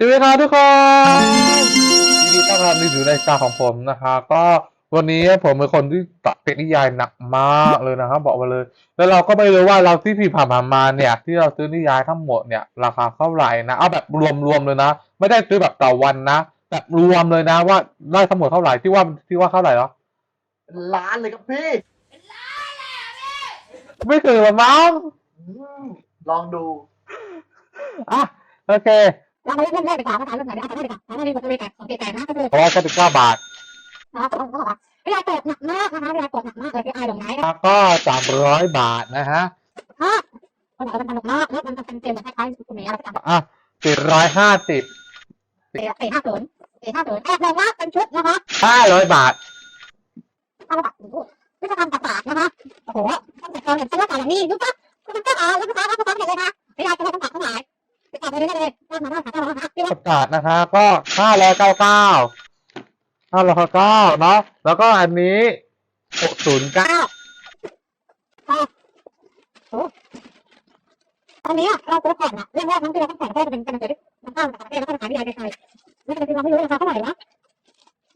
สวัสดีครับทุกคนยินดีต้อนรับในสู่รายการของผมนะคะก็วันนี้ผมเป็นคนที่ตัดเป็นนิยายหนักมากเลยนะครับบอกมาเลย แล้วเราก็ไม่รู้ว่าเราที่พี่ผ่านๆมาเนี่ย ที่เราซื้อนิยายทั้งหมดเนี่ยราคาเท่าไหร่นะเอาแบบรวมๆเลยนะ ไม่ได้ซื้อแบบต่อวันนะแบบรวมเลยนะว่าได้ทั้งหมดเท่าไหร่ที่ว่าที่ว่าเท่าไหร่เหรอเป็นล้านเลยครับพี่ไม่ถึงหรอมั้งอืมลองดูอะโอเค เราไม่เล่นแรกไปก่อนภาษาเรื่องไหนอาจจะไม่ได้ก่อนไม่ได้กดไม่แตกของแตกนะก็คือเพราะว่าแค่สิบเก้าบาทนะครับเขาบอกว่าเวลาตกหนักมากนะคะเวลาตกหนักมากเลยพี่ไอ้ดงไหนแล้วก็สามร้อยบาทนะฮะถ้าคนบอกว่ามันสนุกมากแล้วมันเป็นเกมแบบคล้ายๆคุณเมย์อะไรต่างอะสี่ร้อยห้าสิบๆสี่สี่ห้าศูนย์สี่ห้าศูนย์แอบลงว่าเป็นชุดนะคะห้าร้อยบาทเอามาตัดวิชาการตัดปากนะคะโอ้โหตั้งแต่ตอนเห็นเสื้อผ้าอย่างนี้ดูปะคุณก็อ่านแล้วภาษาภาษาเห็นเลยนะเวลาจะต้องตัดเท่าไหร่ไปตัดไปเรื่อยๆว่ามาว่าตัดเท่าไหร่นะคะพี่ว่า ประกาศนะคะก็ห้าร้อยเก้าเก้าห้าร้อยเก้าเนาะแล้วก็อันนี้หกศูนย์เก้าตอนนี้เราตัวก่อนอะเรื่องแรกนั้นที่เราต้องแต่งแค่จะเป็นเป็นเกิดมันข้ามจากประเทศแล้วก็ขายวิทยาไทยไม่เป็นเราไม่รู้ราคาเท่าไหร่นะ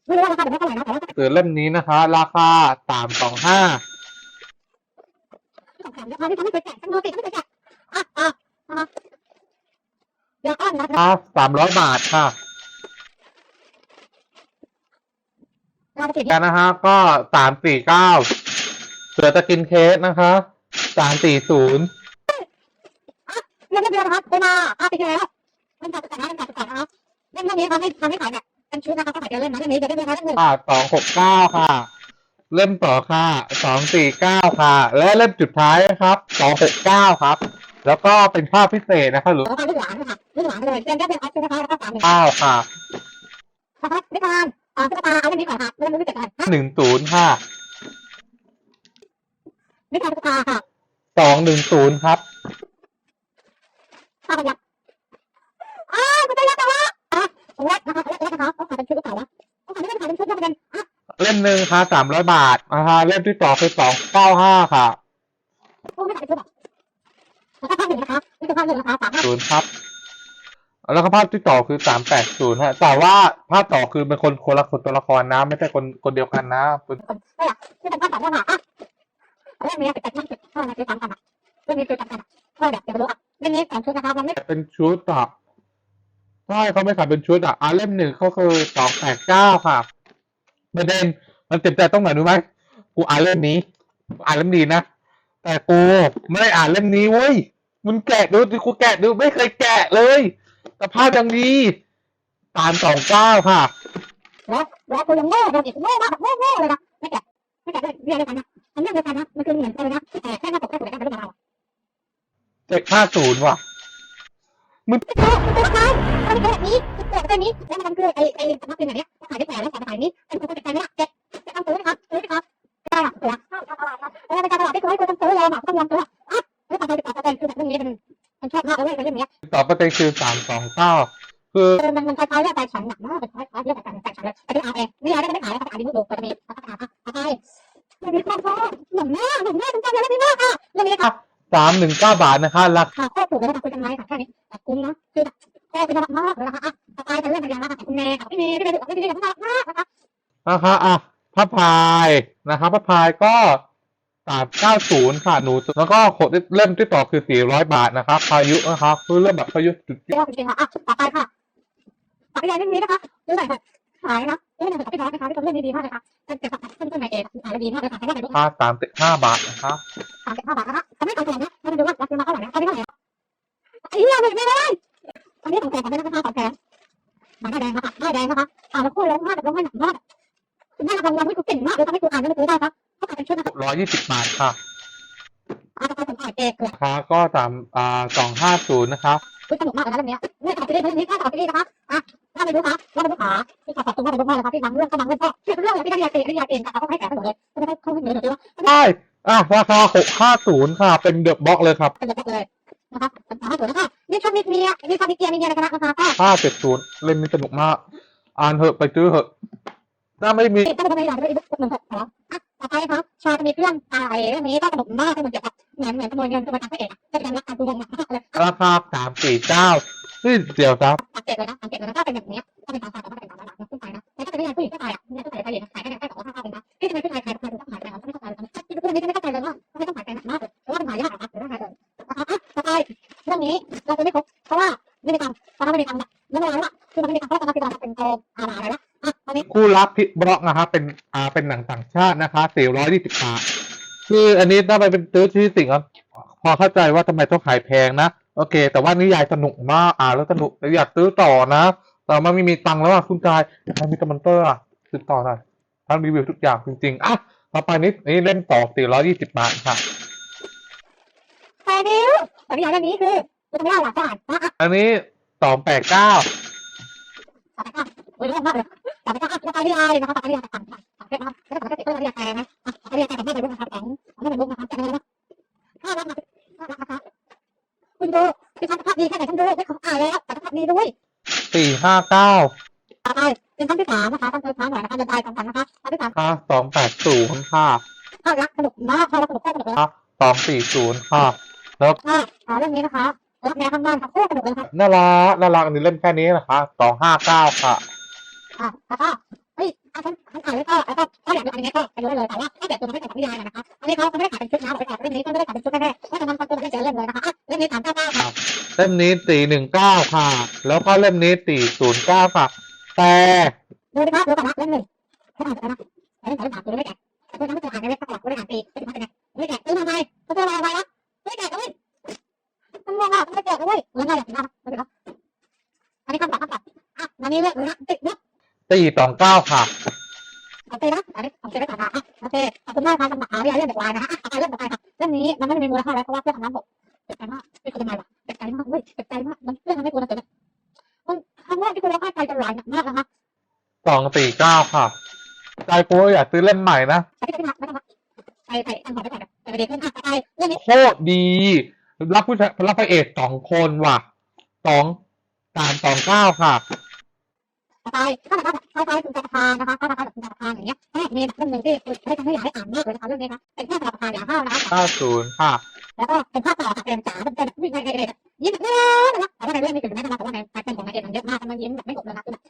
ไม่รู้ว่าราคาเท่าไหร่นะแต่ว่าสือเล่มนี้นะคะ ราคาสามสองห้าที่สำคัญราคาที่ทำให้เคยแจกทั้งโมติไม่เคยแจกอะอะนะ คะเดี๋ยวอ้อนนะคะสามร้อยบาทค่ะเราจะติดกันนะคะ ก็สามสี่เก้าเสือตะกินเคสนะคะสามสี่ศูนย์เรื่องเดียวนะครับไปมาอาไปแล้วมันจัดแต่งมันจัดแต่งนะครับเรื่องนี้ทำให้ทำให้ขายแบบเป็นชุดนะคะขายเดียวเล่นนะเรื่องนี้เดี๋ยวได้ไหมคะเรื่องหนึ่งค่ะสองหกเก้าค่ะ เล่มต่อค่ะสองสี่เก้าค่ะ และเล่มสุดท้ายนะครับสองหกเก้าครับ แล้วก็เป็นภาพพิเศษนะคะหรือแล้วก็ลูกหลานนะคะ ลูกหลานเลยเรื่องแค่เป็นออฟนะคะแล้วก็สามหนึ่งเก้าค่ะนะคะนิทานอ่าตุ๊กตาเอาเรื่องนี้ก่อนค่ะเรื่องนี้ไม่เกิดอะไรหนึ่งศูนย์ค่ะนิทานตุ๊กตาค่ะสองหนึ่งศูนย์ครับข้าพเจ้าอ้าวคุณจะยักษ์แต่ว่าอะผมว่านะคะผมว่านะคะต้องขายเป็นชุดหรือเปล่าวะต้องขายไม่ได้ขายเป็นชุดนะประเด็นอะเล่มหนึ่งค่ะสามร้อยบาทนะคะเล่มที่สองคือสองเก้าห้าค่ะต้องไม่ขายเป็นชุดอะแล้วก็ภาพหนึ่งนะคะนี่คือภาพหนึ่งนะคะสามห้าศูนย์ครับ แล้วก็ภาพที่ต่อคือสามแปดศูนย์ฮะ แต่ว่าภาพต่อคือเป็นคนคนละคนตัวละครนะ ไม่ใช่คนคนเดียวกันนะเป็นคนไม่อยากนี่เป็นภาพสามห้าอะเรื่องนี้เป็นการติดเท่านั้นคือสามกันอะเรื่องนี้คือสามกันอะเท่าแบบเดี๋ยวรู้อะเรื่องนี้สองชุดนะคะมันไม่เป็นชุดอะใช่เขาไม่ขายเป็นชุดอะอะเล่มหนึ่งเขาคือสองแปดเก้าค่ะประเด็นมันเจ็บใจตรงไหนรู้ไหมกูอ่านเล่มนี้กูอ่านเล่มนี้นะแต่กูไม่ได้อ่านเล่มนี้เว้ยมึงแกะดูดิกูแกะดูไม่เคยแกะเลย สภาพอย่างดีตามสองเก้าค่ะแล้วแล้วกูยังโง่เลยอีกโง่มากแบบโง่โง่เลยนะไม่แกะไม่แกะเลยเรียนเดียวกันนะมันเรื่องเดียวกันนะมันคือเหมือนกันเลยนะแต่แค่หน้าปกแค่สวยกันเป็นเรื่องราวเจ็ดห้าศูนย์ว่ะไม่ใช่ไม่ใช่ครับมันเป็นแบบนี้คือเกิดแบบนี้แล้วมันคือไอ้ไอ้สำนักพิมพ์แบบนี้ขายได้แต่แล้วขายนี้เป็นคนติดใจไม่ละเจ็ดจะต้องซื้อนะครับซื้อนะครับได้หรอเสือแล้วเป็นการตลาดที่เคยควรต้องซื้อเลยอะต้องลองซื้ออะไม่ตัดใจติดต่อใจคือแบบเรื่องนี้เป็น มันชอบมากเลยเรื่องนี้ต่อไปเป็นคือสามสองเก้าคือมันมันคล้ายๆเรื่องใจฉันหนักมากเป็นคล้ายๆเรื่องใจฉันใจฉันเลยแต่ที่เอาเองนี่อะไรก็ไม่ขายนะครับอ่านดีดูก็จะมีราคาอะอะไรเรื่องนี้พ่อพ่อหนุ่มแม่หนุ่มแม่สนใจเรื่องนี้มากค่ะเรื่องนี้ค่ะสามหนึ่งเก้าบาทนะคะราคาค่ะโคตรถูกเลยนะคะคุยกันไว้ค่ะแค่นี้แต่คุ้มนะคือแค่เป็นมากเลยนะคะอะตายแต่เรื่องอย่างนะคะคุณแม่ค่ะพี่เมย์พี่เมย์พี่เมย์พี่เมย์มากนะคะนะคะอะพระพายนะคะพระพายก็ สามเก้าศูนย์ค่ะหนูแล้วก็ขดเล่มที่ต่อคือสี่ร้อยบาทนะครับพายุนะครับคือเริ่มแบบพายุจุดเดี๋ยวจริงๆค่ะอะต่อไปค่ะต่อไปเรื่องนี้นะคะเรื่องไหนค่ะขายนะเรื่องไหนของพี่น้องนะคะที่ทำเรื่องนี้ดีมากเลยค่ะเป็นเกี่ยวกับเพื่อนๆในเองขายดีมากเลยค่ะใช้ได้เลยพาสามสิบห้าบาทนะครับสามสิบห้าบาทนะคะทำให้ขายแพงนะมาดูว่าราคาเท่าไหร่นะอันนี้เท่าไหร่ไอ้เหี้ยไม่ไม่ได้อันนี้ของแพงของแพงนะคะขอ ยยี่สิบบาทค่ะอาจจะเป็นขายเองเลยราคาก็สามอ่าสองห้าศูนย์นะครับคุณสนุกมากเลยนะเรื่องนี้เนี่ยขายไปเรื่อยๆนี่แค่ขายไปเรื่อยนะคะอะถ้าไม่รู้คะถ้าไม่รู้ขาที่ขายตรงนั้นเป็นมากเลยครับที่บางเรื่องก็บางเรื่องก็เรื่องอะไรที่ได้ยาเองได้ยาเองค่ะเขาให้แถมไปหมดเลยไม่ได้เขาไม่เหนื่อยเลยว่าได้อะราคาหกห้าศูนย์ค่ะ เป็นเดอะบ็อกเลยครับเป็นแบบเลยนะคะเป็นสามารถสวยนะคะนี่ชอบมีเมียนี่ชอบมีเกียร์มีเมียอะไรกันนะคะก็ห้าเจ็ดศูนย์เล่มนี้สนุกมากอ่านเถอะไปซื้อเถอะถ้าไม่มีติดตั้งเป็นอย่างเป็นอีบุ๊กหนึ่งหกสอง อะต่อไปครับชาจะมีเครื่องตายเรื่องนี้ก็สนุกมากเหมือนเกี่ยวกับเหมือนเหมือนขโมยเงินขโมยตังค์พระเอกจะเป็นการรักการดูดวงนะคะเลยราคาสามสี่เก้านี่เดี๋ยวครับสังเกตเลยนะสังเกตเลยนะถ้าเป็นแบบนี้ถ้าเป็นตาตาแต่ว่าเป็นตาตาขึ้นไปนะแต่ถ้าเป็นผู้หญิงผู้หญิงผู้ชายอะเนี่ยผู้ชายผู้หญิงขายแค่แค่สองห้าเป็นนะที่ทำไมผู้ชายขายทำไมถึงต้องขายไปแพงไม่เข้าใจเลยที่พูดนี้ไม่เข้าใจเลยว่าทำไมต้องขายแพงมากเลยหรือว่ามันขายยากอะหรือว่าไงเลยนะคะต่อไปเรื่องนี้เราจะไม่ครบเพราะว่าไม่มีตังค์เพราะว่าไม่มีตังค์ไม่เป็นไรละคือมันไม่มีตังค์เพราะตอนนี้เราเป็นโกอะไรอะ คู่รักพิบล็อกนะครับเป็นอ่าเป็นหนังต่างชาตินะคะสี่ร้อยยี่สิบบาทคืออันนี้ถ้าไปเป็นซื้อที่สิ่งก็พอเข้าใจว่าทำไมต้องขายแพงนะโอเค แต่ว่านิยายสนุกมากอ่านแล้วสนุกอยากซื้อต่อนะแต่มันไม่มีตังค์แล้วอะคุณกายใครมีตะมันเตอร์อะซื้อต่อหน่อยทั้งรีวิวทุกอย่างจริงๆอะต่อไปนี้นี่เล่นต่อสี่ร้อยยี่สิบบาทค่ะแต่เนี้ยแต่นิยายเรื่องนี้คือจะไม่ได้หลักอ่านนะอะอันนี้สองแปดเก้าต่อไปก็โอ้ยเรื่องมากเลย ต่อไปก็อะต่อไปนิยายนะคะต่อไปนิยายต่างๆต่อไปนะแล้วก็ต่อไปก็นิยายแปลนะอะต่อไปนิยายแปลกับแม่เป็นเรื่องนะครับของของแม่เป็นเรื่องนะครับแต่อะไรนะห้ารักนะห้ารักนะคะคุณดูคือสภาพดีแค่ไหนคุณดูไม่ของอ่านแล้วแต่สภาพดีด้วยสี่ห้าเก้าต่อไปเป็นครั้งที่สามนะคะต้องเจอครั้งหน่อยนะคะเดินทางสำคัญนะคะครั้งที่สามค่ะสองแปดศูนย์ค่ะภาพรักสนุกมากภาพรักสนุกแค่สนุกเลยสองสี่ศูนย์ค่ะค่ะอ่าเรื่องนี้นะคะรักแม่ข้างบ้านค่ะโคตรสนุกเลยค่ะน่ารักน่ารักอันนี้เล่นแค่นี้นะคะสองห้าเก้าค่ะอ่า แล้วก็เฮ้ยอะฉันฉันอ่านแล้วก็แล้วก็ถ้าอยากดูอันนี้ก็ไปดูได้เลยแต่ว่าถ้าแบบตัวมันไม่ใช่ของนิยายนะคะอันนี้เขาไม่ได้ขายเป็นชุดนะไปขายเรื่องนี้ก็ไม่ได้ขายเป็นชุดแน่ๆเพราะฉะนั้นตัวมันจะเล่มเลยนะคะอะเรื่องนี้สามเก้าเก้าค่ะเล่มนี้สี่หนึ่งเก้าค่ะ แล้วก็เล่มนี้สี่ศูนย์เก้าค่ะ แต่ดูดิครับดูก่อนนะเล่มหนึ่งเขาอ่านไปนะเล่มสองเล่มสามตัวไม่แกะตัวนั้นไม่เคยอ่านในเว็บตลอดไม่ได้อ่านปีไม่ได้อ่านเป็นไม่แกะซื้อมาไปเขาจะไรอะไรนะไม่แกะเลยมันมองอะไม่แกะเลยเหมือนไงอย่างนี้นะไม่เป็นไรอันนี้คำตอบคำตอบอะอันนี้เรื่องนะติดเนาะ สี่สองเก้าค่ะโอเคนะอันนี้โอเคได้ก่อนนะอะโอเคขอบคุณมากครับสำหรับหาวิทยาเรื่องเด็กวายนะฮะอะต่อไปเรื่องต่อไปค่ะเรื่องนี้มันไม่ได้มีมูลค่าอะไรเพราะว่าเพื่อนทำน้ำบกเจ็บใจมากไม่ควรจะมาหรอกเจ็บใจมากเว้ยเจ็บใจมากมันเรื่องทำให้กูนะเจ็บมันครั้งแรกที่กูร้องไห้ใจจะไหลหนักมากนะคะสองสี่เก้าค่ะใจกูอยากซื้อเล่มใหม่นะไปที่ไม่ต้องไปไปอันต่อไปก่อนไปเด็กขึ้นอะไปเรื่องนี้โคตรดีรับผู้ชายรับพระเอกสองคนว่ะสองสามสองเก้าค่ะ ต่อไปถ้าแบบถ้าไปคุณจะทานนะคะถ้าแบบคุณจะทานอย่างเงี้ยแม่มีเรื่องหนึ่งที่ไม่ทำให้อยากให้อ่านมากเลยนะคะเรื่องนี้นะเป็นแค่สำหรับทานอย่างห้าวนะคะเก้าศูนย์ค่ะแล้วก็เป็นภาพต่อจากเรียนจ๋าเป็นเป็นวิ่งในเด็กยิ้มแบบน่ารักแต่ว่าในเรื่องนี้ถึงแม้จะมาแต่ว่าในการเป็นของนายเอ็มมันเยอะมากมันยิ้มแบบไม่หมดเลยนะคือแบบ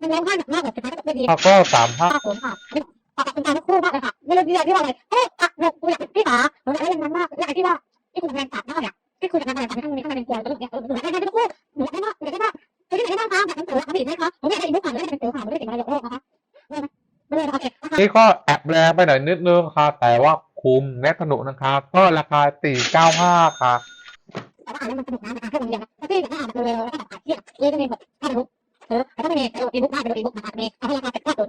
มันร้องไห้หนักมากแบบสุดท้ายก็ไม่ดีแล้วก็สามห้าภาพผมค่ะนี่ปากคุณตาทั้งคู่มากเลยค่ะไม่รู้ที่อะไรที่ว่าอะไรเฮ้ยอะเนี่ยกูอยากพี่สาผมอยากได้เงนั้นมากอยากที่ว่าที่คุณแทนตัดหน้าเนี่ยที่คุณจะทำอะไรทำให้ทั้งนี้ทั้งนั้นเป็นกลัวแล้วเนี่ยหนูอยากได้ทั้งคู่หนูอยากได้มากหนูอยากได้มาก คือที่ไหนได้บ้างคะอยากเป็นเสือทำอีกไหมคะผมอยากได้อีกมุกผ่านไม่ได้เป็นเสือผ่านไม่ได้ติดมายกโลกนะคะไม่ได้ไม่ได้โอเคนะคะนี่ก็แอบแรงไปหน่อยนิดนึงค่ะ แต่ว่าคุ้มและสนุกนะคะ ก็ราคาสี่เก้าห้าค่ะแต่ว่าอ่านแล้วมันสนุกนะนะคะแค่บางอย่างนะถ้าพี่อยากได้อ่านเร็วๆแล้วก็แบบอ่านเที่ยงเลยก็มีแบบถ้าเป็นบุ๊กเออแต่ถ้าไม่มีอีบุ๊กได้เป็นอีบุ๊กนะคะมีเอาให้ราคาเป็นแค่ตัว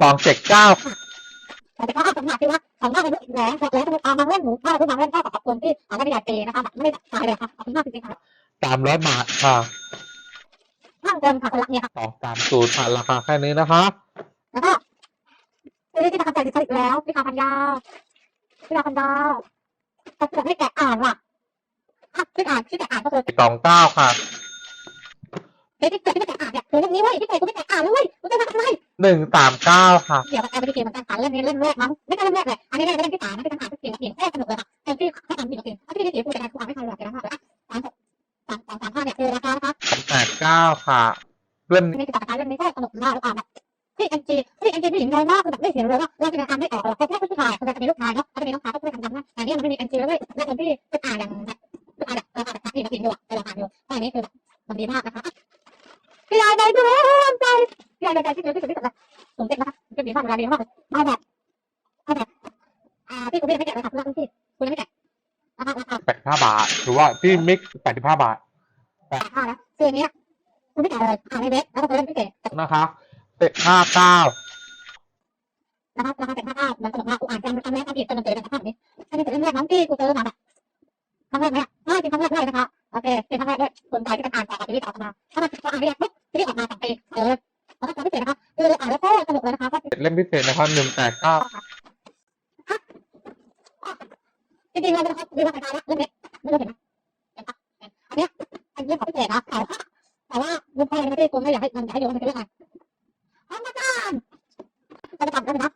สองเจ็ดเก้าแต่ก็สำหรับที่ว่าของหน้าเป็นบุ๊กแหวนแล้วสมมติเอาบางเล่มหนูถ้าเป็นบางเล่มก็ขอบคุณที่อ่านได้ไม่ได้ปีนะคะแบบไม่ได้ตายเลยค่ะขอบคุณมากจริงๆค่ะสามร้อยบาทค่ะ ห้ามเติมค่ะคนรักเนี่ยค่ะสองสามศูนย์ค่ะราคาแค่นี้นะคะแล้วก็ซีรีส์ที่ทำใจดิฉันอีกแล้วพี่คาพันยาวพี่คาพันยาวแต่เกิดไม่แกะอ่านว่ะอะที่อ่านที่แกะอ่านก็คือสองเก้าค่ะเฮ้ยที่เกิดที่ไม่แกะอ่านเนี่ยคือเรื่องนี้เว้ยที่เกิดกูไม่แกะอ่านเลยเว้ยกูจะทำอะไรหนึ่งสามเก้าค่ะเดี๋ยวมันแอบไปเกมเหมือนกันค่ะเรื่องนี้เรื่องแรกมั้งไม่ใช่เรื่องแรกเลยอันนี้เรื่องที่สามนะที่ทำอ่านทุกทีทุกทีแค่สนุกเลยค่ะแต่ที่ให้อ่านทีละทีถ้าที่ที่กูจะอ่านกูอ่านไม่ทันหรอกแต่ละห้าเลยอะสาม สามสามสามห้าเนี่ยคือราคานะคะแปดเก้าค่ะเล่มไม่ได้ติดต่อเรื่องนี้แค่สนุกมากแล้วอ่านแบบที่เอ็นจีที่เอ็นจีผู้หญิงน้อยมากคือแบบไม่เสียเลยว่าเราจะทำไม่ออกหรอกแค่แค่ผู้ชายคือจะมีลูกชายเนาะถ้าจะมีลูกชายก็ไม่ทำนะแต่นี่มันไม่มีเอ็นจีแล้วเลยแล้วคนที่จะอ่านอย่างแบบอ่านแบบราคาแบบที่มันกินอยู่อะราคาอยู่อันนี้คือแบบมันดีมากนะคะพี่ยายในดวงใจพี่ยายในใจที่เดียวที่สุดที่สุดเลยผมเต็มนะคะจะดีมากเวลาดีมากมาแบบมาแบบอ่าที่คุณไม่ได้แกะเลยค่ะคุณรักที่คุณไม่แกะราคาราคา แปดห้าบาทหรือว่าที่มิกแปดสิบห้าบาทแปดห้านะคืออันเนี้ยคุณไม่แกะเลยอ่านในเว็บแล้วก็เล่นพิเศษนะคะเจ็ดห้าเก้านะครับราคาเป็นภาพมันสนุกมากกูอ่านกันครั้งแรกก็ผิดจนมันเจอในภาพนี้อันนี้เป็นเรื่องแรกน้องที่กูเจอมาแบบครั้งแรกเนี่ยไม่เป็นครั้งแรกด้วยนะคะโอเคเป็นครั้งแรกด้วยคนไทยที่เป็นอ่านต่อกับที่ต่อมาถ้ามันอ่านไม่ได้ปุ๊บที่ออกมาสองปีเออแล้วก็พิเศษนะคะคืออ่านแล้วก็สนุกเลยนะคะก็เล่มพิเศษนะคะหนึ่งแปดเก้า จริงๆเราจะดูราคาเรื่องนี้ไม่รู้เห็นไหมเห็นปะอันนี้อันนี้ของพิเศษนะแต่ว่าแต่ว่าลุงพ่อยังไม่ได้กูไม่อยากให้มันอยากให้ดูมันเป็นเรื่องอะไรห้องอาจารย์จะทำได้ไหมครับ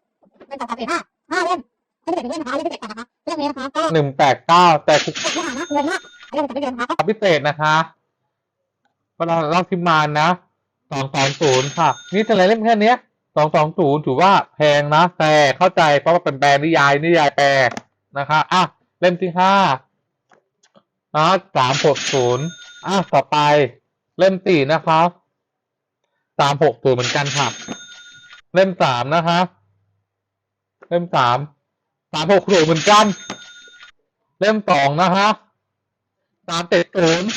เป็นต่อไปห้าห้าเล่มไม่ได้เป็นเรื่องนะคะเรื่องพิเศษนะคะเรื่องนี้นะคะก็หนึ่งแปดเก้าแต่เงินมากเงินมากอันนี้มันจะไม่เงินนะคะพิเศษนะคะเวลาเราพิมมานะสองสองศูนย์ค่ะ นี่แต่ละเล่มแค่นี้สองสองศูนย์ถือว่าแพงนะแต่เข้าใจเพราะว่าเป็นแปลนิยายนิยายแปลนะคะอะ เล่มที่ห้านะสามหกศูนย์อะต่อไป เล่มสี่นะคะสามหกศูนย์เหมือนกันค่ะเล่มสามนะคะเล่มสามสามหกศูนย์เหมือนกัน เล่มสองนะคะสามเจ็ดศูนย์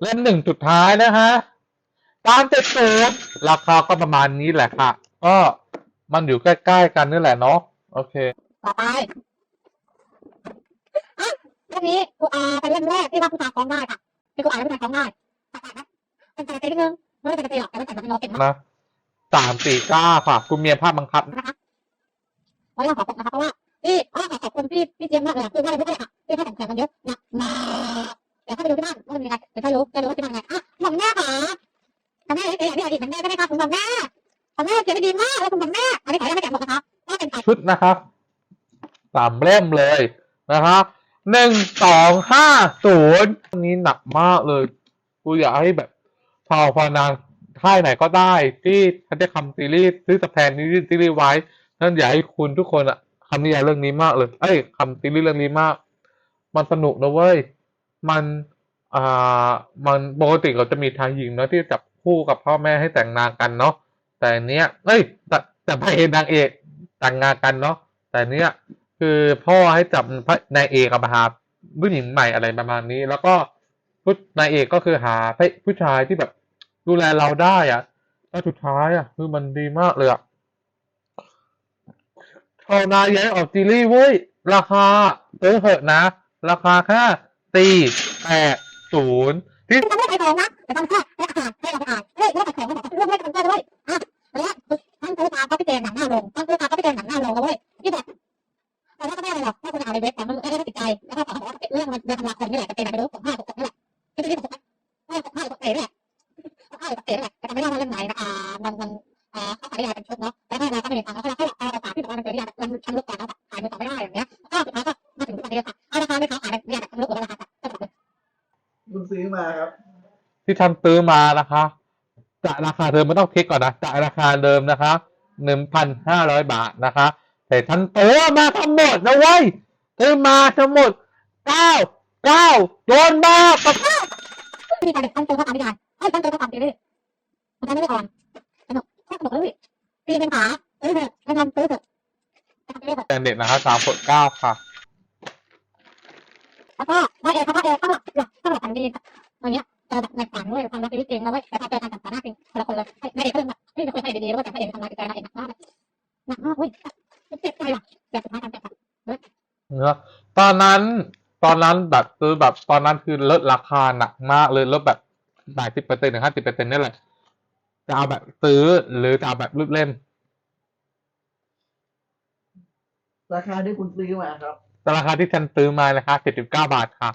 เล่มหนึ่งสุดท้ายนะคะสามเจ็ดศูนย์ราคาก็ประมาณนี้แหละค่ะ ก็มันอยู่ใกล้ ๆ กันนี่แหละเนาะโอเค ต่อไป เรื่องนี้ครูอาเป็นเรื่องแรกที่ว่าผู้ชายฟ้องได้ค่ะที่ครูอาเป็นผู้ชายฟ้องได้แต่นะเป็นการตีนิดนึงไม่ได้เป็นการตีหรอกแต่เป็นการเป็นโนเก่งมากนะสามสี่เก้าค่ะ คุณเมียภาพบังคับนะคะวันนี้ต้องขอบคุณนะคะเพราะว่าที่เพราะว่าขอบคุณพี่พี่เจมส์มากเลยอะคือว่าเราไม่ได้ค่ะที่ให้แต่งแข่งกันเยอะหนักมากเดี๋ยวเข้าไปดูที่บ้านว่ามันมีอะไรเดี๋ยวถ้ารู้จะรู้ว่าที่บ้านไงอะหม่อมแม่ค่ะทำแม่เอ๊ะนี่อดีตเหมือนแม่ใช่ไหมคะคุณหม่อมแม่ทำแม่เสียงดีมากแล้วคุณหม่อมแม่อันนี้ขออนุญาตไม่แกะหมดนะคะก็เป็นฝ่ายชุดนะครับสามเล่มเลยนะคะ หนึ่งสองห้าศูนย์อันนี้หนักมากเลย กูอยากให้แบบพอพอนาค่ายไหนก็ได้ ที่เขาจะทำซีรีส์ซื้อสแพนนี้ซีรีส์ไว้ นั่นอยากให้คุณทุกคนอะคำนิยายเรื่องนี้มากเลยเอ้ยคำซีรีส์เรื่องนี้มาก มันสนุกนะเว้ย มันอ่ามันปกติเราจะมีทายหญิงเนาะที่จับคู่กับพ่อแม่ให้แต่งงานกันเนาะแต่อันเนี้ยเอ้ยแต่แต่พระเอกนางเอกแต่งงานกันเนาะแต่อันเนี้ย คือพ่อให้จับพระนายเอกมาหาผู้หญิงใหม่อะไรประมาณนี้ แล้วก็ผู้นายเอกก็คือหาผู้ชายที่แบบดูแลเราได้อะแล้วสุดท้ายอะ คือมันดีมากเลยอะชาวนายย้ายออกซีรีส์เว้ย ราคาเออเหอะนะ ราคาแค่สี่แปดศูนย์ที่ไม่ได้ขายของนะแต่ทำแค่ให้อาหารให้เราอ่านเฮ้ยไม่ได้ขายของ ท่านซื้อมานะคะจากราคาเดิมไม่ต้องเช็คก่อนนะจากราคาเดิมนะคะหนึ่งพันห้าร้อยบาทนะคะแต่ท่านเติมาทั้งหมดนะเว้ยซื้อมาทั้งหมดเก้าเก้าโดนมากับมีการเตั้งตัวเขาทำไม่ได้ให้ตั้งตัวเขาทำไปเรื่อยมันทำไม่ได้ก่อนสนุกแค่สนุกเลยปีเป็นขาซื้อเถอะให้ทำซื้อเถอะทำไปเตือยแตนเด็ดนะคะสามเก้าค่ะแล้วก็พระเอกพระเอกต้องหลักหลักต้องหลักกันดีอย่างเงี้ย เจอแบบในฝันด้วยความรักชีวิตจริงแล้วเว้ยแต่พอเจอกันต่างหน้าจริงคนละคนเลยไม่ได้เพิ่มแบบไม่ได้คุยให้ดีๆแล้วก็แต่พระเอกทำงานกับแกนางเอกหนักมากหนักมากเว้ยเจ็บใจว่ะแต่สุดท้ายทำเจ็บเนอะตอนนั้น ตอนนั้นแบบซื้อแบบตอนนั้นคือลดราคาหนักมากเลยลดแบบหลายสิบเปอร์เซ็นต์ถึงห้าสิบเปอร์เซ็นต์นี่แหละจะเอาแบบซื้อหรือจะเอาแบบรูปเล่มราคาที่คุณซื้อมาครับแต่ราคาที่ฉันซื้อมานะคะเจ็ดสิบเก้าบาทค่ะ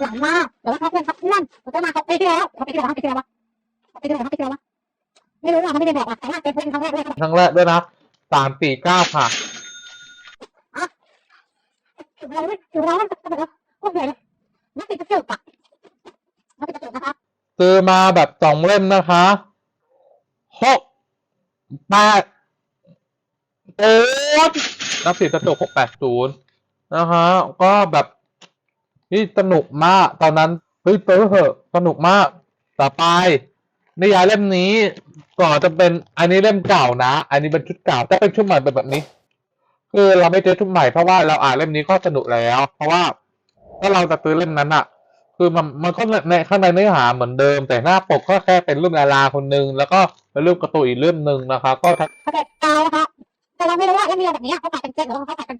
หลังมาแต่ว่าเขาเพื่อนเขาเพื่อนผมจะมาเขาไปที่แล้วเขาไปที่แล้วไปที่แล้ววะปีที่แล้วไปที่แล้ววะไม่รู้ว่าเขาไม่ได้บอกแต่ว่าเป็นเพื่อนครั้งแรกเลยครั้งแรกด้วยนะสามสี่เก้าค่ะถึงเราไม่ถึงเราไม่จะแบบพวกใหญ่เลยนักติดจะเจอปะนักติดจะเจอนะคะซื้อมาแบบสองเล่มนะคะหกแปดโอ้ยนับสิกระจกหกแปดศูนย์นะคะ ก็แบบ นี่สนุกมาก ตอนนั้นเฮ้ยเตอเหอะสนุกมาก ต่อไปนิยายเล่มนี้ก่อนจะเป็นอันนี้เล่มเก่านะ อันนี้เป็นชุดเก่าถ้าเป็นชุดใหม่เป็นแบบนี้ คือเราไม่เจอชุดใหม่เพราะว่าเราอ่านเล่มนี้ก็สนุกแล้ว เพราะว่าถ้าเราจะซื้อเล่มนั้นอะคือมันมันก็ในข้างในเนื้อหาเหมือนเดิม แต่หน้าปกก็แค่เป็นรูปดาราคนนึงแล้วก็เป็นรูปกร์ตูอีกเล่มหนึ่งนะคะ ก็ทั้งเขาจะตายนะคะแต่เราไม่รู้ว่าเรื่องนี้แบบนี้เขาขายเป็นเซ็ตหรือว่าเขาขายเป็น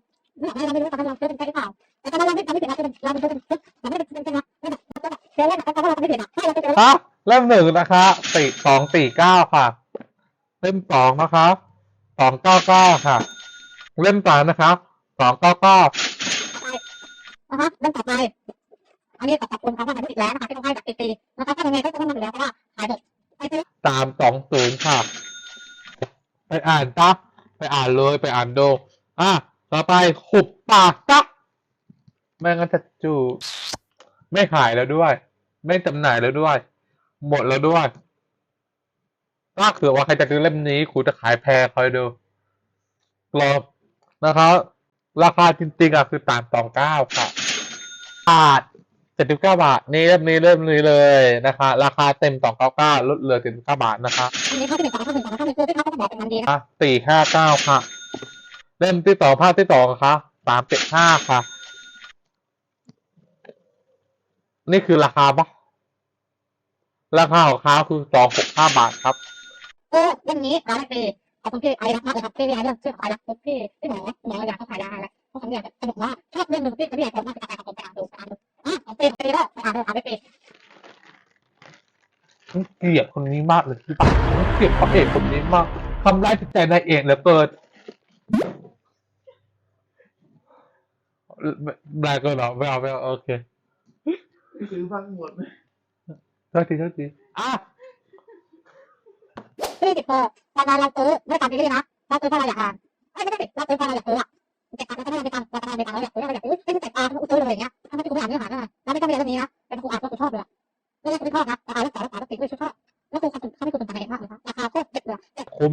เราไม่รู้ตอนนั้นเราซื้อเป็นเซ็ตหรือเปล่า แต่ตอนนั้นเราไม่ทำไม่ถึงเราเป็นเราเป็นเป็นเซ็ตเราไม่ได้เป็นเซ็ตนะไม่แบบเดี๋ยวเล่นตอนนั้นเราไม่ถึงอะใช่เราจะเจอฮะเล่มหนึ่งนะคะสี่สองสี่เก้าค่ะ เล่มสองนะคะสองเก้าเก้าค่ะ เล่มสามนะคะสองเก้าเก้านะคะเรื่องต่อไป อันนี้ขอบคุณเขาว่าทำไม่ผิดแล้วนะคะที่ต้องให้แบบตีๆนะคะถ้ายังไงก็ต้องมาอยู่แล้วเพราะว่าขายหมดไปซื้อสามสองศูนย์ค่ะ ไปอ่านจ้ะไปอ่านเลยไปอ่านดูอะต่อไปขุบปากจัก แม่งั้นจะจูไม่ขายแล้วด้วย ไม่จำหน่ายแล้วด้วย หมดแล้วด้วย ถ้าเกิดว่าใครจะซื้อเล่มนี้ครูจะขายแพงคอยดูรอนะครับราคาจริงๆอะคือสามสองเก้าค่ะบาทเจ็ดสิบเก้าบาท นี่เล่มนี้เล่มนี้เลยนะคะ ราคาเต็มสองเก้าเก้าลดเหลือเจ็ดสิบเก้าบาทนะคะอันนี้เขาเป็นสองเขาเป็นสองเขาเป็นคือที่เขาต้องบอกเป็นมันดีนะอะสี่ห้าเก้าค่ะ เล่มที่สองภาคที่สองค่ะสามเจ็ดห้าค่ะ นี่คือราคาปะราคาของเขาคือสองหกห้าบาทครับเออเรื่องนี้ร้านปีขอบคุณพี่ไอรักมากเลยครับพี่ไอ้เรื่องชื่อไอรักพี่พี่หมอหมออยากเขาขายยาอะไรเขาทำเนี่ยสนุกมากชอบเรื่องนึงพี่พี่ไอ้ผมมากจะขายของผมไปอ่านดูอ่านดูอะของปีปีแล้วอ่านดูอ่านไปปีฉันเกลียดคนนี้มากเลยที่ปะฉันเกลียดพระเอกคนนี้มากทำร้ายจิตใจนายเอกเหลือเกินได้ก็เหรอไม่เอาไม่เอาโอเค ซื้อพังหมดโทษทีโทษทีอะพี่ติดโพตอนนั้นเราซื้อด้วยกันพี่นะเราซื้อเพราะเราอยากทานไม่ไม่ได้เราซื้อเพราะเราอยากซื้ออะเก็บตังค์ก็ไม่ได้ตังค์เราตังค์ไม่ตังค์เราอยากซื้อเราอยากซื้อไม่ได้แต่ตังค์กูซื้อเลยอย่างเงี้ยทำไมกูไม่อ่านเนื้อหาด้วยแล้วไม่ต้องเรียนเรื่องนี้นะเป็นกูอ่านก็กูชอบเลยไม่ได้กูชอบนะแต่อ่านแล้วแต่แล้วแต่แล้วติดด้วยชอบแล้วกูทำถึงทำให้กูเป็นใจมากเลยนะราคาโคตรเด็ดเลยคุ้ม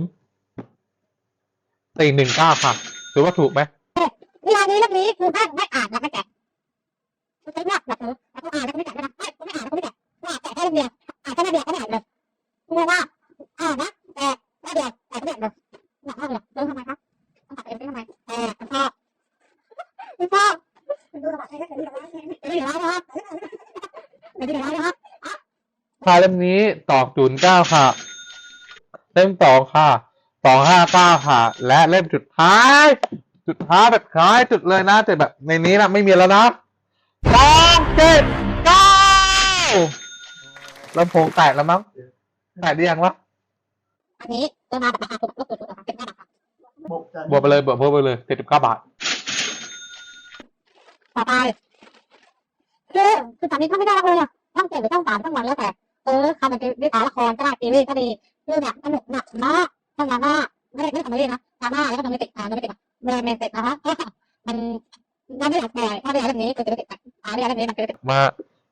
ตีหนึ่งเก้าค่ะถือว่าถูกไหมเวลานี้เรื่องนี้คือไม่ไม่อ่านแล้วไม่แกะกูซื้อมากแบบนี้แล้วกูอ่านกูไม่แกะนะไม่กูไม่อ่านกูไม่แกะว่แกะแค่เรื่องเดียวอ่านแค่เรื่องเดียวก็ไม่อ่านเลยกูว่าอ่านนะแต่แค่เดียวแต่ก็ไม่อ่านเลยหนักมากเลยเรื่องทำไมคะต้องตัดเองได้ทำไมแต่คุณพ่อคุณพ่อคุณดูระบาดเองก็เดี๋ยวเดี๋ยวเดี๋ยวนะครับเดี๋ยวเดี๋ยวนะครับค่าเล่มนี้ตอกศูนย์เก้าค่ะ เล่มสองค่ะสองห้าเก้าค่ะ และเล่มจุดท้ายจุดท้ายแบบท้ายจุดเลยนะแต่แบบในนี้นะไม่มีแล้วนะสองเจ็ด ลำโพงแตกแล้วมั้งแตกได้ยังวะอันนี้ตัวมาแบบราคาถูกลบสุดๆนะคะเป็นหน้าราคาบกกันบวกไปเลยบวกเพิ่มไปเลยเจ็ดสิบเก้าบาท ต่อไปคือคือตอนนี้ถ้าไม่ได้เลยอะต้องเจ็ดหรือต้องสามต้องวันแล้วแต่เออคำมันจะวิสาละครก็ได้ทีวีก็ดีเรื่องเนี่ยสนุกหนักมากต้องดราม่าไม่ได้ไม่ได้ทำไม่ได้นะดราม่าแล้วก็ทำไม่ติดอ่าไม่ติดอะเมย์เมย์ติดนะคะมันมันไม่อยากแต่ถ้าไม่อยากเรื่องนี้ก็จะไม่ติดอะอ่าไม่อยากเรื่องนี้มันจะติดมา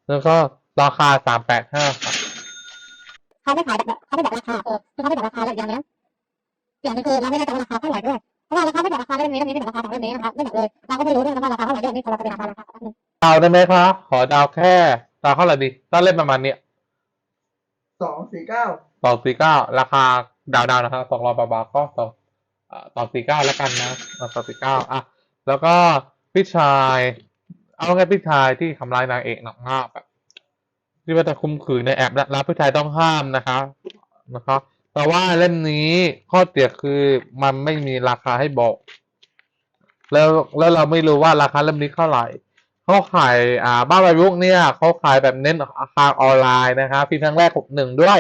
แล้วก็ ราคาสามแปดห้าค่ะเขาไม่ขายแบบเขาไม่บอกราคาเออคือเขาไม่บอกราคาเลยอย่างนี้อย่างนี้คือเราไม่ได้จำราคาเท่าไหร่ด้วยเพราะว่าราคาไม่บอกราคาเรื่องนี้เรื่องนี้ไม่บอกราคาของเรื่องนี้นะคะไม่บอกเลยเราก็ไม่รู้ด้วยนะว่าราคาเท่าไหร่เรื่องนี้พอเราจะไปราคาราคาดาวได้ไหมคะขอดาวแค่ดาวเท่าไหร่ดีถ้าเล่นประมาณเนี้ยสองสี่เก้าสองสี่เก้าราคาดาวดาวนะครับสองร้อยบาทก็สองสองสี่เก้าแล้วกันนะสองสี่เก้าอะแล้วก็พี่ชาย เอาไงพี่ชายที่ทำร้ายนางเอกหนักมากแบบ ที่ว่าจะคุมขืนในแอบรับพี่ชายต้องห้ามนะคะนะครับแต่ว่าเล่มนี้ข้อเสียคือมันไม่มีราคาให้บอก แล้วแล้วเราไม่รู้ว่าราคาเล่มนี้เท่าไหร่เขาขายอ่าบ้านใบบุกเนี่ยเขาขายแบบเน้นอาคารออนไลน์นะครับพิมพ์ครั้งแรกหกหนึ่งด้วย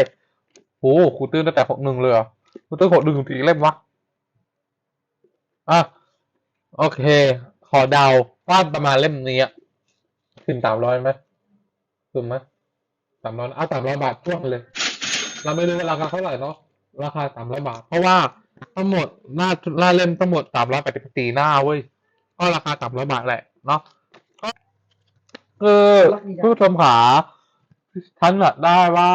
โอ้ครูตื้นตั้งแต่หกหนึ่งเลยเหรอครูตื้นหกหนึ่งถึงเล่มวะอะโอเค ขอเดาว่าประมาณเล่มนี้ถึงสามร้อยไหมถึงไหม สามร้อยเอาสามร้อยบาททั่วไปเลย เราไม่รู้ว่าราคาเท่าไหร่เนาะราคาสามร้อยบาท เพราะว่าทั้งหมดหน้าหน้าเล่มทั้งหมดสามร้อยแปดสิบสี่หน้าเว้ยก็ราคาสามร้อยบาทแหละเนาะก็คือผู้ชมขาท่านอยากได้ว่า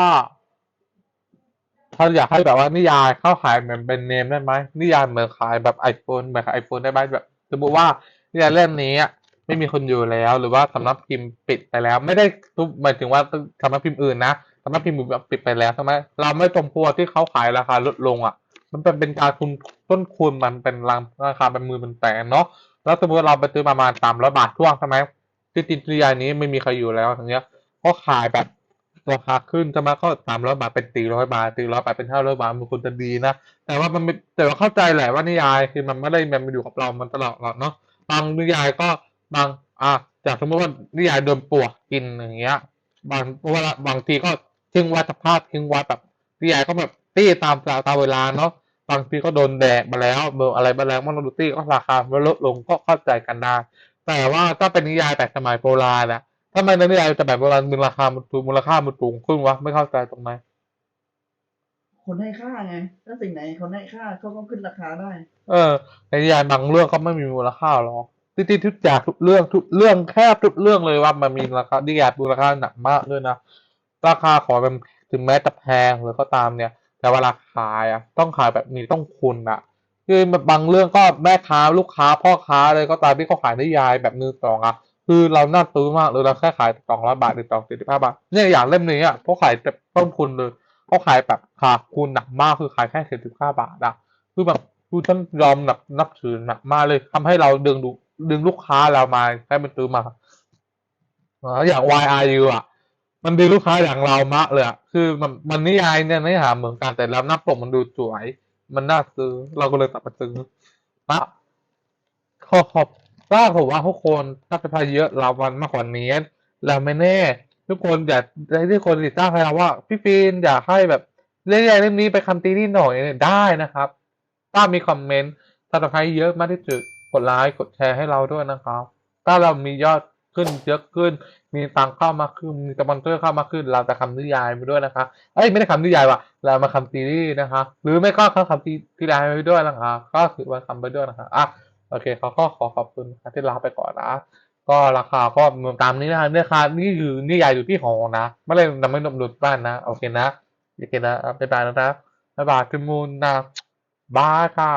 ท่านอยากให้แบบว่านิยายเข้าขายเหมือนเป็นเนมได้ไหมนิยายเหมือนขายแบบไอโฟนแบบไอโฟนได้ไหมแบบสมมติว่านิยายเล่มนี้อะ ไม่มีคนอยู่แล้ว หรือว่าสำนักพิมพ์ปิดไปแล้ว ไม่ได้ทุกหมายถึงว่าสำนักพิมพ์อื่นนะสำนักพิมพ์แบบปิดไปแล้วใช่ไหมเราไม่สมควรที่เขาขายราคาลดลงอะ มันเป็นเป็นการทุนต้นทุนมันเป็นราคาเป็นมือเป็นแสนเนาะแล้วสมมติเราไปซื้อประมาณสามร้อยบาทท่วงใช่ไหมที่ติดนิยายนี้ไม่มีใครอยู่แล้วอย่างเงี้ยก็ขายแบบราคาขึ้นใช่ไหมก็สามร้อยบาทเป็นสี่ร้อยบาทสี่ร้อยบาทเป็นห้าร้อยบาทมันควรจะดีนะแต่ว่ามันแต่ว่าเข้าใจแหละว่านิยายคือมันไม่ได้มันอยู่กับเรามันตลอดหรอกเนาะบางนิยายก็ บางอะจากสมมติว่านิยายโดนปลวกกินอย่างเงี้ย บางเวลาบางทีก็ทิ้งไว้สภาพทิ้งไว้แบบนิยายก็แบบตี้ตามตามเวลาเนาะบางทีก็โดนแดดมาแล้วโดนอะไรมาแล้วมันดูตี้ก็ราคามันลดลงก็เข้าใจกันได้แต่ว่าถ้าเป็นนิยายแบบสมัยโบราณอะทำไมในนิยายแต่แบบโบราณมูลราคามันสูงมูลค่ามันสูงขึ้นวะไม่เข้าใจตรงไหนคนให้ค่าไงถ้าสิ่งไหนคนให้ค่าเขาก็ขึ้นราคาได้ เออในนิยายบางเรื่องก็ไม่มีมูลค่าหรอก จริงๆทุกอย่างทุกเรื่องทุกเรื่องแคบทุกเรื่องเลยว่ามันมีราคานิยายมูลค่าหนักมากด้วยนะ ราคาของมันถึงแม้จะแพงหรือก็ตามเนี่ย แต่เวลาขายอะต้องขายแบบมีต้องคุณอะคือบางเรื่องก็แม่ค้าลูกค้าพ่อค้าเลยก็ตามที่เขาขายนิยายแบบมือสองอะคือเราน่าซื้อมากเลยเราแค่ขายสองร้อยบาทหรือสองสิบห้าบาทเนี่ยอย่างเล่มนี้อะเขาขายแต่ต้นทุนเลยเขาขายแบบขาดคูณหนักมากคือขายแค่สิบห้าบาทอะคือแบบคือฉันยอมแบบนับถือหนักมากเลยทำให้เราดึงดู ดึงลูกค้าเรามาให้มันซื้อมาอ่าอย่าง YRU อะ มันดึงลูกค้าอย่างเรามากเลยอะคือมันมันนิยายเนี่ยนื้อหาเหมือนกันแต่แล้วหน้าปกมันดูสวย มันน่าซื้อ เราก็เลยตัดมาซื้อนะขอขอบถ้าผมว่าทุกคนถ้าจะพายเยอะเราวันมากกว่านี้เราไม่แน่ ทุกคนอยากให้ทุกคนติดตามให้เราว่า พี่ฟีนอยากให้แบบเรื่องใหญ่เรื่องนี้ไปคำตีนี่หน่อยได้นะครับ ถ้ามีคอมเมนต์ถ้าจะให้เยอะมากที่สุด ดไลค์กดแชร์ให้เราด้วยนะครับ ถ้าเรามียอดขึ้นเยอะขึ้น มีตังเข้ามาขึ้น มีสปอนเซอร์เข้ามาขึ้น เราจะทำนิยายไปด้วยนะคะเอ้ยไม่ได้ทำนิยายว่ะ เรามาทำซีรีส์นะคะหรือไม่ก็เขาทำซีรีส์ไปด้วยนะคะก็คือว่าทำไปด้วยนะคะอะโอเคเขาก็ขอขอบคุณที่ลาไปก่อนนะก็ราคาก็ตามนี้นะราคานี่คือนิยายอยู่ที่หอนะ ไม่ได้นำไม่นำหลุดบ้านนะ โอเคนะโอเคนะบ๊ายบายนะบ๊ายบายคุณมูลนะบ้าค่ะ